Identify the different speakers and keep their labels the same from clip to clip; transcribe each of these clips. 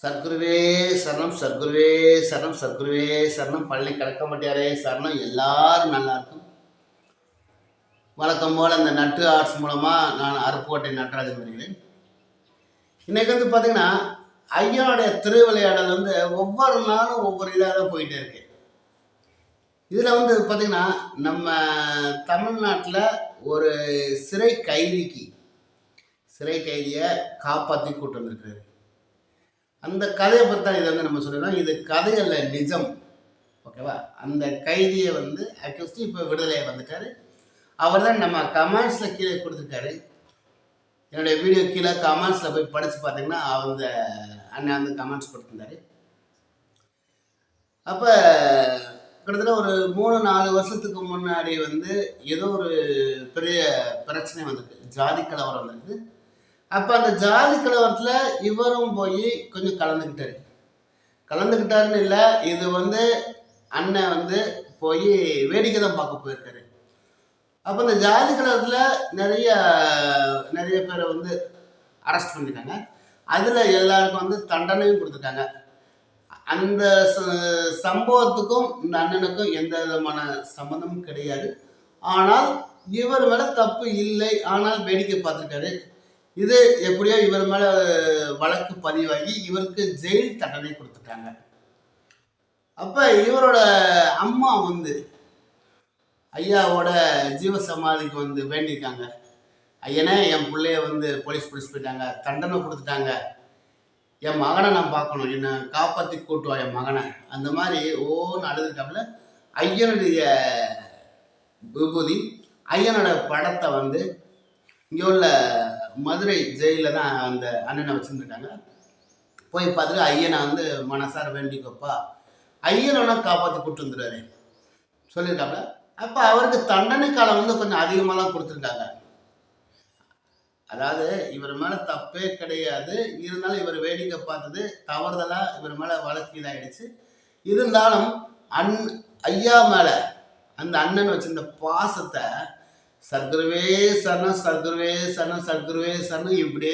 Speaker 1: சத்குருவே சரணம் சத்குருவே சரணம் சத்குருவே சரணம். பள்ளி கிடக்க மாட்டியாரே சரணம். எல்லாரும் நல்லா இருக்கும் வழக்கம் போல் அந்த நட்டு ஆர்ட்ஸ் மூலமாக நான் அருப்புக்கோட்டை நடராஜன் வருகிறேன் இன்னைக்கு வந்து பார்த்தீங்கன்னா ஐயாவுடைய திருவிளையாடல் வந்து ஒவ்வொரு நாளும் ஒவ்வொரு இதாக தான் போயிட்டே இருக்கு. இதில் வந்து பார்த்தீங்கன்னா நம்ம தமிழ்நாட்டில் ஒரு சிறை கைதிக்கு சிறை கைதியை காப்பாற்றி கூட்டு வந்திருக்கிறாரு. அந்த கதையை பற்றி தான் இதை வந்து நம்ம சொல்லிடுறோம் இது கதையல்ல நிஜம். ஓகேவா? அந்த கைதியை வந்து அக்யூஸ்ட் இப்போ விடுதலையை வந்துட்டார். அவர் தான் நம்ம கமெண்ட்ஸில் கீழே கொடுத்துருக்காரு. என்னுடைய வீடியோ கீழே கமெண்ட்ஸில் போய் படித்து பார்த்தீங்கன்னா அந்த அண்ணன் வந்து கமெண்ட்ஸ் கொடுத்துருந்தாரு. அப்போ கிட்டத்தட்ட ஒரு மூணு நாலு வருஷத்துக்கு முன்னாடி வந்து ஏதோ ஒரு பெரிய பிரச்சனை வந்திருக்கு. ஜாதி கலவரம் வந்திருக்கு. அப்போ அந்த ஜாதி கலவரத்தில் இவரும் போய் கொஞ்சம் கலந்துக்கிட்டாரு கலந்துக்கிட்டாருன்னு இல்லை இது வந்து அண்ணன் வந்து போய் வேடிக்கை தான் பார்க்க போயிருக்காரு. அப்போ இந்த ஜாதி கலவரத்தில் நிறைய நிறைய பேரை வந்து அரெஸ்ட் பண்ணிட்டாங்க. அதில் எல்லாருக்கும் வந்து தண்டனையும் கொடுத்துட்டாங்க. அந்த ச- சம்பவத்துக்கும் இந்த அண்ணனுக்கும் எந்த விதமான சம்மந்தமும் கிடையாது. ஆனால் இவர் மேலே தப்பு இல்லை. ஆனால் வேடிக்கை பார்த்துருக்காரு. இது எப்படியோ இவர் மேலே வழக்கு பதிவாகி இவருக்கு ஜெயில் தண்டனை கொடுத்துட்டாங்க. அப்போ இவரோட அம்மா வந்து ஐயாவோட ஜீவசமாதிக்கு வந்து வேண்டியிருக்காங்க. ஐயனே என் பிள்ளைய வந்து போலீஸ் பிடிச்சி போயிட்டாங்க. தண்டனை கொடுத்துட்டாங்க. என் மகனை நான் பார்க்கணும். என்னை காப்பாற்றி கூட்டுவா என் மகனை. அந்த மாதிரி ஓன்னு அழுதுட்டாப்புல ஐயனுடைய விபூதி ஐயனோட படத்தை வந்து இங்கே உள்ள மதுரை ஜெயிலில் தான் அந்த அண்ணனை வச்சுருந்துட்டாங்க போய் பார்த்துட்டு ஐயனை வந்து மனசார வேண்டிக்கோப்பா. ஐயனை காப்பாற்றி கூட்டு வந்துடுவாரு. சொல்லியிருக்காப்புல அப்போ அவருக்கு தண்டனை காலம் வந்து கொஞ்சம் அதிகமாகலாம் கொடுத்துருக்காங்க. அதாவது இவர் மேலே தப்பே கிடையாது. இருந்தாலும் இவர் வேடிக்கை பார்த்தது தவறுதலாக இவர் மேலே வழக்கு இதாகிடுச்சு இருந்தாலும் அன் ஐயா மேலே அந்த அண்ணன் வச்சிருந்த பாசத்தை சர்க்குருவே சரணம் சர்க்குருவே சரணம் சர்க்குருவே சரணம். இப்படி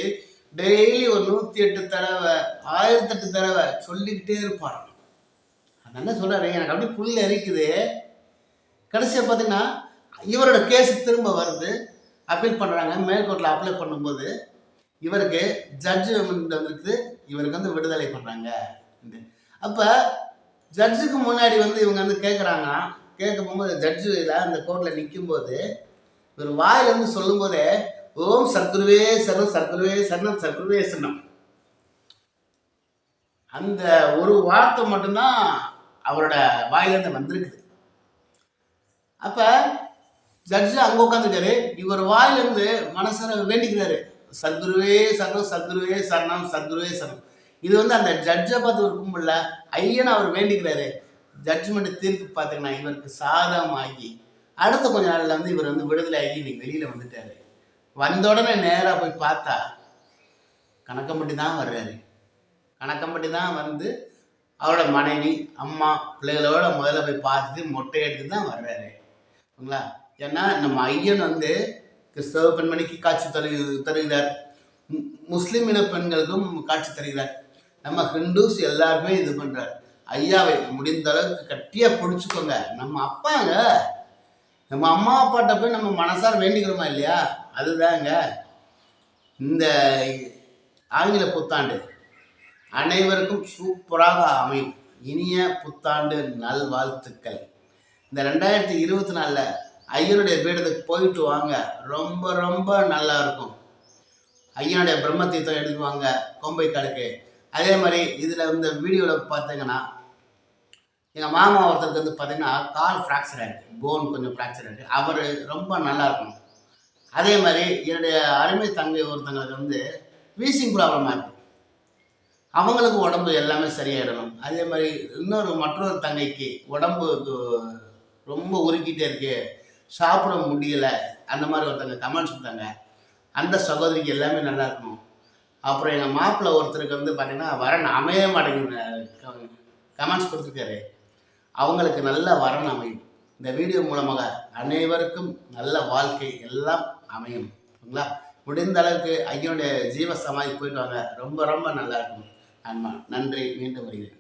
Speaker 1: டெய்லி ஒரு நூற்றி எட்டு தடவை ஆயிரத்தெட்டு தடவை சொல்லிக்கிட்டே இருப்பான் அந்த அண்ணன் சொல்கிறாரு எனக்கு அப்படியே புல் எரிக்குது. கடைசியாக பார்த்தீங்கன்னா இவரோட கேஸ் திரும்ப வருது. அப்பீல் பண்ணுறாங்க மேல்கோர்ட்டில் அப்ளை பண்ணும்போது இவருக்கு ஜட்ஜ்மெண்ட் வந்துருக்குது இவருக்கு வந்து விடுதலை பண்ணுறாங்க அப்போ ஜட்ஜுக்கு முன்னாடி வந்து இவங்க வந்து கேட்குறாங்க கேட்க போகும்போது ஜட்ஜில் அந்த கோர்ட்டில் நிற்கும்போது இவர் வாயிலிருந்து சொல்லும்போதே ஓம் சத்ருவே சரணம் சத்ருவே சரணம் சத்ருவே சரணம். அந்த ஒரு வார்த்தை மட்டும்தான் அவரோட வாயிலிருந்து வந்திருக்குது. அப்போ ஜட்ஜு அங்கே உட்காந்துருக்காரு இவர் வாயிலிருந்து மனசர வேண்டிக்கிறாரு. சத்குருவே சரணம் சத்குருவே சரணம் சத்குருவே சரணம். இது வந்து அந்த ஜட்ஜை பார்த்து ஒரு கும்பல ஐயன் அவர் வேண்டிக்கிறாரு. ஜட்ஜ்மெண்ட் தீர்ப்பு பார்த்தீங்கன்னா இவருக்கு சாதமாகி அடுத்த கொஞ்ச நாள்ல வந்து இவர் வந்து விடுதலை ஆகி இன்னைக்கு வெளியில் வந்துட்டாரு. வந்த உடனே நேராக போய் பார்த்தா கணக்கம்பட்டி தான் வர்றாரு. கணக்கம்பட்டி தான் வந்து அவரோட மனைவி அம்மா பிள்ளைகளோட முதல்ல போய் பார்த்துட்டு மொட்டை எடுத்து தான் வர்றாரு. ஓகேங்களா ஏன்னா நம்ம ஐயன் வந்து கிறிஸ்தவ பெண்மணிக்கு காட்சி தரு தருகிறார். முஸ்லீம் இன பெண்களுக்கும் காட்சி தருகிறார். நம்ம ஹிந்துஸ் எல்லாருமே இது பண்ணுறார் ஐயாவை முடிந்த அளவுக்கு கட்டியாக பிடிச்சிக்கோங்க. நம்ம அப்பாங்க. நம்ம அம்மா அப்பாட்ட போய் நம்ம மனசார வேண்டிக்கிறோமா இல்லையா? அதுதாங்க. இந்த ஆங்கில புத்தாண்டு அனைவருக்கும் சூப்பராக அமையும். இனிய புத்தாண்டு நல்வாழ்த்துக்கள். இந்த ரெண்டாயிரத்தி இருபத்தி நாலில் ஐயனுடைய பீடத்துக்கு போயிட்டு வாங்க. ரொம்ப ரொம்ப நல்லா இருக்கும். ஐயனுடைய பிரம்ம தீர்த்தம் எடுத்துவாங்க கோம்பை காலுக்கு. அதே மாதிரி இதில் இந்த வீடியோவில் பார்த்தீங்கன்னா எங்கள் மாமா ஒருத்தருக்கு வந்து பார்த்தீங்கன்னா கால் ஃப்ராக்சர் ஆகிருக்கு போன் கொஞ்சம் ஃப்ராக்சர் ஆகிருக்கு அவர் ரொம்ப நல்லா இருக்கும் அதே மாதிரி என்னுடைய அருமை தங்கை ஒருத்தங்களுக்கு வந்து வீசிங் ப்ராப்ளமாக இருக்குது அவங்களுக்கு உடம்பு எல்லாமே சரியாயிடணும். அதே மாதிரி இன்னொரு மற்றொரு தங்கைக்கு உடம்பு ரொம்ப உருக்கிட்டே இருக்கு. சாப்பிட முடியல. அந்த மாதிரி ஒருத்தங்க கமெண்ட்ஸ் கொடுத்தாங்க. அந்த சகோதரிக்கு எல்லாமே நல்லா இருக்கணும். அப்புறம் எங்கள் மாப்பிள்ளை ஒருத்தருக்கு வந்து பார்த்தீங்கன்னா வரன் அமைய மாட்டேங்குது கமெண்ட்ஸ் கொடுத்துருக்காரு. அவங்களுக்கு நல்ல வரன் அமையும். இந்த வீடியோ மூலமாக அனைவருக்கும் நல்ல வாழ்க்கை எல்லாம் அமையும். சரிங்களா முடிந்த அளவுக்கு ஐயனுடைய ஜீவ சமாதி போயிட்டு வாங்க. ரொம்ப ரொம்ப நல்லா இருக்கும். நன்மா நன்றி. மீண்டும் வருகிறேன்.